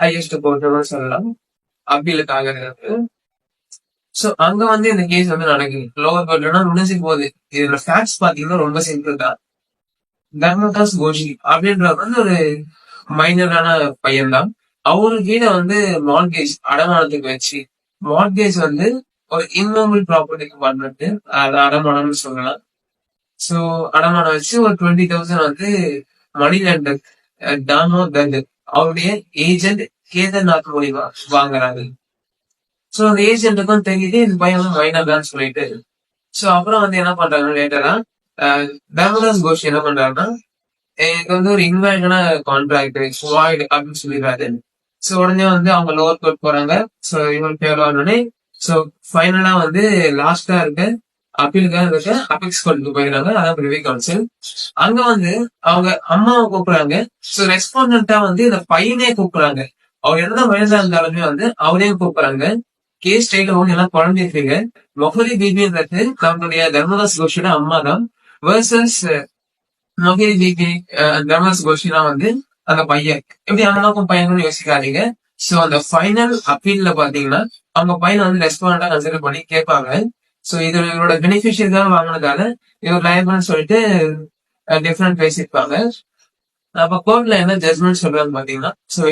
Highest கோர்ட்னு சொல்லலாம். அப்பீலுக்காக இருக்கு. So அங்க வந்து இந்த கேஸ் வந்து நடக்குது. லோவர் கோர்ட்லனா முடிஞ்சு போகுது இதுல ஃபேக்ட்ஸ் பாத்தீங்கன்னா ரொம்ப சிம்பிள் தான். தர்மதாஸ் கோஷி அப்படின்றவர் வந்து ஒரு மைனரான பையன் தான் அவரு கீழே வந்து மார்கேஜ் அடமானத்துக்கு வச்சு மார்கேஜ் வந்து ஒரு இன்மோபிள் ப்ராப்பர்ட்டிக்கு பண்ணிட்டு அது அடமானம்னு சொல்லலாம். சோ அடமானம் வச்சு ஒரு டுவெண்ட்டி தௌசண்ட் வந்து மணி லேண்டர் தாமோ தண்டு. அவருடைய ஏஜென்ட் கேதர்நாத் மூலியமா வாங்குறாரு. சோ அந்த ஏஜென்ட்டுக்கும் தெரியுது இந்த பையன் வந்து மைனர் சொல்லிட்டு. சோ அப்புறம் வந்து என்ன பண்றாங்க லேட்டரா தர்மதாஸ் கோஷ் என்ன பண்றாருன்னா எனக்கு வந்து ஒரு இன்வேல்டான கான்ட்ராக்ட் வாய்டு அப்படின்னு சொல்லிடுறாரு. சோ உடனே வந்து அவங்க லோவர் கோர்ட் போறாங்க. சோ இவங்க ஃபேவர் ஆனோடனே சோ ஃபைனலா வந்து லாஸ்டா இருக்க அப்பீலுக்காக இருக்க அபிக்ஸ் கோர்ட்டுக்கு போயிருக்காங்க. அதான் பிரிவி கவுன்சில் அங்க வந்து அவங்க அம்மாவை கூப்பிடுறாங்க. சோ ரெஸ்பாண்டா வந்து இந்த பையனே கூப்பிடுறாங்க. அவர் என்னதான் வயசா இருந்தாலுமே வந்து அவரையும் கூப்பிடுறாங்க. கேஸ் ஸ்டேட் அவங்க எல்லாம் குழந்தைக்கிறீங்க மொஹரி பிபின்றது நம்மளுடைய தர்மதாஸ் கோஷியோட அம்மா தான். வேர்சஸ் மொஹரி பிபி தர்மதாஸ் கோஷினா வந்து அந்த பையன். எப்படி அம்மாவுக்கும் பையனும் யோசிக்காதீங்க. சோ அந்த ஃபைனல் அப்பீல்ல பாத்தீங்கன்னா அவங்க பையனை வந்து ரெஸ்பாண்டா கன்சிடர் பண்ணி கேட்பாங்க. சோ இது இவரோட பெனிஃபிஷியல் தான் வாங்கினதால இவர் லைபிள்னு சொல்லிட்டு டிஃப்ரெண்ட் பேசியிருப்பாங்க. அப்ப கோர்ட்ல என்ன ஜட்மெண்ட் சொல்றாங்க பாத்தீங்கன்னா ஸோ